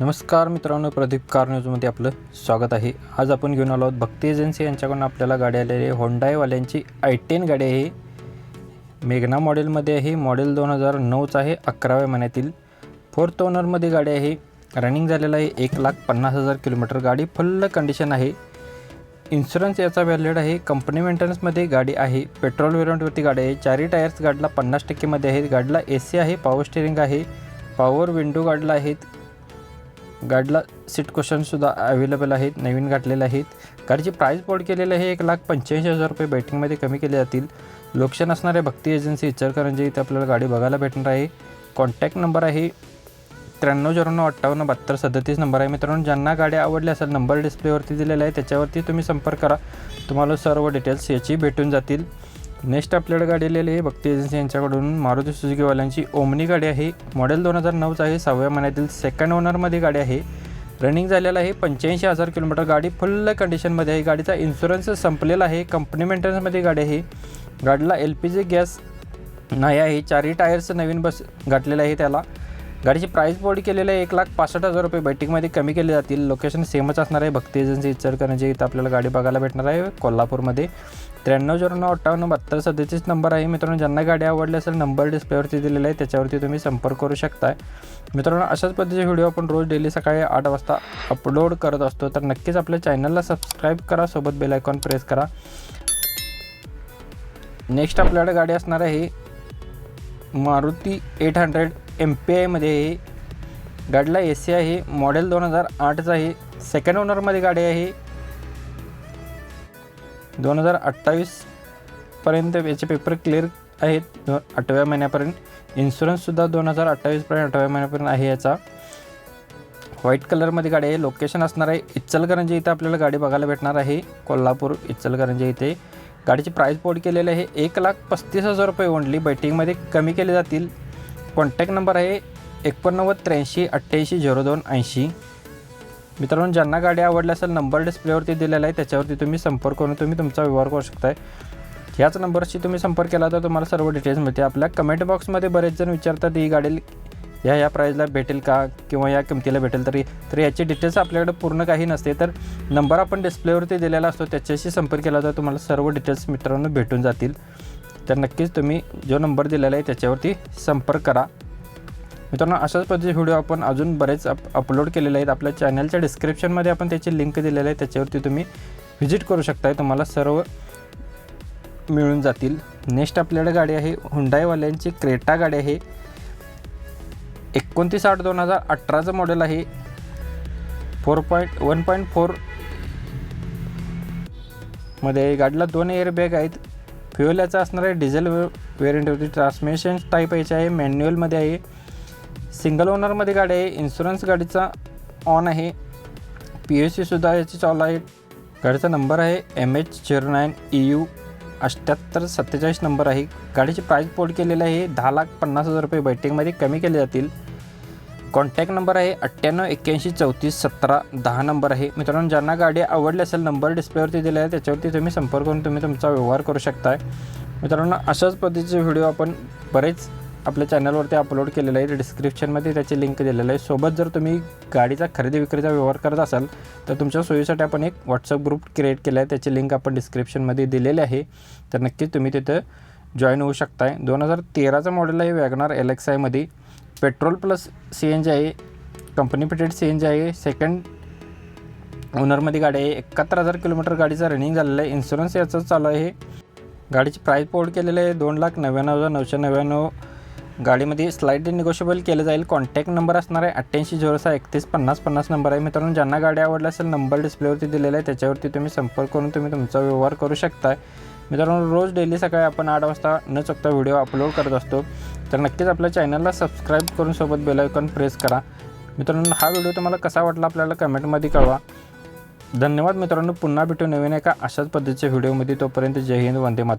नमस्कार मित्रांनो प्रदीप कार न्यूजमध्ये आपलं स्वागत आहे. आज आपण घेऊन आलो आहोत भक्ती एजन्सी यांच्याकडून आपल्याला गाडी आलेली आहे. आय टेन गाडी आहे मेघना मॉडेलमध्ये आहे मॉडेल दोन हजार नऊचं आहे अकराव्या महिन्यातील. फोर्थ ओनरमध्ये गाडी आहे रनिंग झालेलं आहे एक लाख पन्नास हजार किलोमीटर गाडी. फुल्ल कंडिशन आहे. इन्शुरन्स याचा व्हॅलिड आहे. कंपनी मेंटेनन्समध्ये गाडी आहे. पेट्रोल वेरियंटवरती गाडी आहे. चारी टायर्स गाडीला पन्नास टक्केमध्ये आहेत. गाडीला ए सी आहे. पॉवर स्टेरिंग आहे. पॉवर विंडो गाडीला आहेत. गाडीला सीट क्वेश्चनसुद्धा अवेलेबल आहेत नवीन घातलेले आहेत. गाडीची प्राईस बोर्ड केलेली आहे एक लाख पंच्याऐंशी हजार रुपये. बेटिंगमध्ये कमी केले जातील. लोकेशन असणारे भक्ती एजन्सी इचलकरंजी इथे आपल्याला गाडी बघायला भेटणार आहे. कॉन्टॅक्ट नंबर आहे त्र्याण्णव झिरो अठ्ठावन्न बहात्तर सदतीस नंबर आहे. मित्रांनो ज्यांना गाडी आवडल्या असेल नंबर डिस्प्लेवरती दिलेला आहे त्याच्यावरती तुम्ही संपर्क करा. तुम्हाला सर्व डिटेल्स याची भेटून जातील. नेक्स्ट आपल्याकडे गाडी आलेली आहे भक्ती एजन्सी यांच्याकडून. मारुती सुजुकीवाल्यांची ओमनी गाडी आहे. मॉडेल दोन हजार नऊचा आहे. सहाव्या महिन्यातील सेकंड ओनरमध्ये गाडी आहे. रनिंग झालेलं आहे पंच्याऐंशी हजार किलोमीटर. गाडी फुल्ल कंडिशनमध्ये आहे. गाडीचा इन्शुरन्स संपलेला आहे. कंपनी मेंटेनन्समध्ये गाडी आहे. गाडीला एल पी जी गॅस नाही आहे. चारही टायर्स नवीन बस घातलेलं आहे त्याला. गाडीची प्राईस बोर्ड केलेलं आहे एक लाख पासष्ट हजार रुपये. बैठकीमध्ये कमी केले जातील. लोकेशन सेमच असणार आहे. भक्ती एजन्सी इचलकरंजी इथं आपल्याला गाडी बघायला भेटणार आहे. कोल्हापूरमध्ये त्र्याण्णव झिरो नऊ अठ्ठावन्न बहात्तर सदतीस नंबर आहे. मित्रांनो ज्यांना गाडी आवडली असेल नंबर डिस्प्लेवरती दिलेला आहे. त्याच्यावरती तुम्ही संपर्क करू शकताय. मित्रांनो अशाच पद्धतीचे व्हिडिओ आपण रोज डेली सकाळी आठ वाजता अपलोड करत असतो. तर नक्कीच आपल्या चॅनलला सबस्क्राईब करा. सोबत बेल आयकॉन प्रेस करा. नेक्स्ट आपल्याकडे गाडी असणार आहे. Maruti eight hundred M P आयमध्ये आहे गाडीला ए सी आहे. मॉडेल दोन हजार आठचं आहे. सेकंड ओनरमध्ये गाडी आहे. दोन हजार अठ्ठावीसपर्यंत याचे पेपर क्लिअर आहेत. दो आठव्या महिन्यापर्यंत. इन्शुरन्ससुद्धा दोन हजार अठ्ठावीसपर्यंत आठव्या महिन्यापर्यंत आहे याचा. व्हाईट कलरमध्ये गाडी आहे. लोकेशन असणार आहे. इचलकरंजी इथं आपल्याला गाडी बघायला भेटणार आहे. कोल्हापूर इचलकरंजी इथे. गाडीची प्राईस बोर्ड केलेली आहे. एक लाख पस्तीस हजार रुपये ओनली बैटिंगमध्ये कमी केले जातील. कॉन्टॅक्ट नंबर आहे एकोणनव्वद त्र्याऐंशी अठ्ठ्याऐंशी झिरो दोन ऐंशी. मित्रांनो ज्यांना गाडी आवडली असेल नंबर डिस्प्लेवरती दिलेला आहे. त्याच्यावरती तुम्ही संपर्क करून तुम्ही तुमचा व्यवहार करू शकताय. ह्याच नंबरशी तुम्ही संपर्क केला तर तुम्हाला सर्व डिटेल्स मिळते आपल्या कमेंट बॉक्समध्ये बरेच जण विचारतात ही गाडी ह्या ह्या प्राईजला भेटेल का? किंवा या किमतीला भेटेल तरी तर याची डिटेल्स आपल्याकडे पूर्ण काही नसते. तर नंबर आपण डिस्प्लेवरती दिलेला असतो त्याच्याशी संपर्क केला तर तुम्हाला सर्व डिटेल्स मित्रांनो भेटून जातील. तर नक्कीच तुम्ही जो नंबर दिलेला आहे त्याच्यावरती संपर्क करा. मित्रांनो अशाच पद्धतीचे व्हिडिओ आपण अजून बरेच अप अपलोड केलेले आहेत. आपल्या चॅनलच्या डिस्क्रिप्शनमध्ये आपण त्याची लिंक दिलेली आहे. त्याच्यावरती तुम्ही व्हिजिट करू शकताय. तुम्हाला सर्व मिळून जातील. नेक्स्ट आपल्याकडे गाडी आहे हुंडाईवाल्यांची क्रेटा गाडी आहे. एकोणतीस आठ दोन हजार अठराचं मॉडेल आहे. फोर पॉईंट वन पॉईंट फोरमध्ये गाडीला दोन एअरबॅग आहेत. फ्युएल याचा असणार आहे डिझेल वेरियंटवरती ट्रान्समिशन टाईप याचे आहे मॅन्युअलमध्ये आहे. सिंगल ओनरमध्ये गाडी आहे इन्शुरन्स गाडीचा ऑन आहे. पी एस सीसुद्धा याची चालू आहे. गाडीचा नंबर आहे M H zero nine E U अठ्ठ्याहत्तर सत्तेचाळीस नंबर आहे. गाडीची प्राईस बोर्ड केलेली आहे दहा लाख पन्नास हजार रुपये. बैठकीमध्ये कमी केले जातील. कॉन्टॅक्ट नंबर आहे अठ्ठ्याण्णव एक्क्याऐंशी चौतीस सतरा दहा नंबर आहे. मित्रांनो ज्यांना गाडी आवडली असेल नंबर डिस्प्लेवरती दिला आहे त्याच्यावरती तुम्ही संपर्क करून तुम्ही तुमचा व्यवहार करू शकताय. मित्रांनो अशाच पद्धतीचे व्हिडिओ आपण बरेच आपल्या चॅनलवरती अपलोड केलेलं आहे डिस्क्रिप्शनमध्ये त्याची लिंक दिलेलं आहे. सोबत जर तुम्ही गाडीचा खरेदी विक्रीचा व्यवहार करत असाल तर तुमच्या सोयीसाठी आपण एक व्हॉट्सअप ग्रुप क्रिएट केला आहे. त्याची लिंक आपण डिस्क्रिप्शनमध्ये दिलेली आहे. तर नक्कीच तुम्ही तिथं जॉईन होऊ शकताय. दोन हजार तेराचं मॉडेल आहे वॅगनार एल एक्स आयमध्ये petrol plus C N G आहे company fitted C N G आहे सेकंड ओनरमध्ये गाडी आहे. एकाहत्तर हजार किलोमीटर गाडीचा रनिंग झालेलं आहे. इन्शुरन्स याचं चालू आहे. गाडीची प्राईस पोर्ड केलेलं आहे. दोन लाख नव्याण्णव हजार नऊशे नव्याण्णव गाडीमध्ये स्लाईडली निगोशिएबल केलं जाईल. कॉन्टॅक्ट नंबर असणार आहे अठ्ठ्याऐंशी झिरो सहा एकतीस पन्नास पन्नास नंबर आहे. मित्रांनो ज्यांना गाडी आवडली असेल नंबर डिस्प्लेवरती दिलेला आहे. त्याच्यावरती तुम्ही संपर्क करून तुम्ही तुमचा व्यवहार करू शकताय. मित्रांनो रोज डेली सकाळी आपण आठ वाजता न चुकता व्हिडिओ अपलोड करत असतो. तर नक्कीच आपल्या चॅनलला सबस्क्राईब करून सोबत बेलायकॉन प्रेस करा. मित्रांनो हा व्हिडिओ तुम्हाला कसा वाटला आपल्याला कमेंटमध्ये कळवा. धन्यवाद मित्रांनो पुन्हा भेटू नवीन एका अशाच पद्धतीच्या व्हिडिओमध्ये तोपर्यंत जय हिंद वंदे मात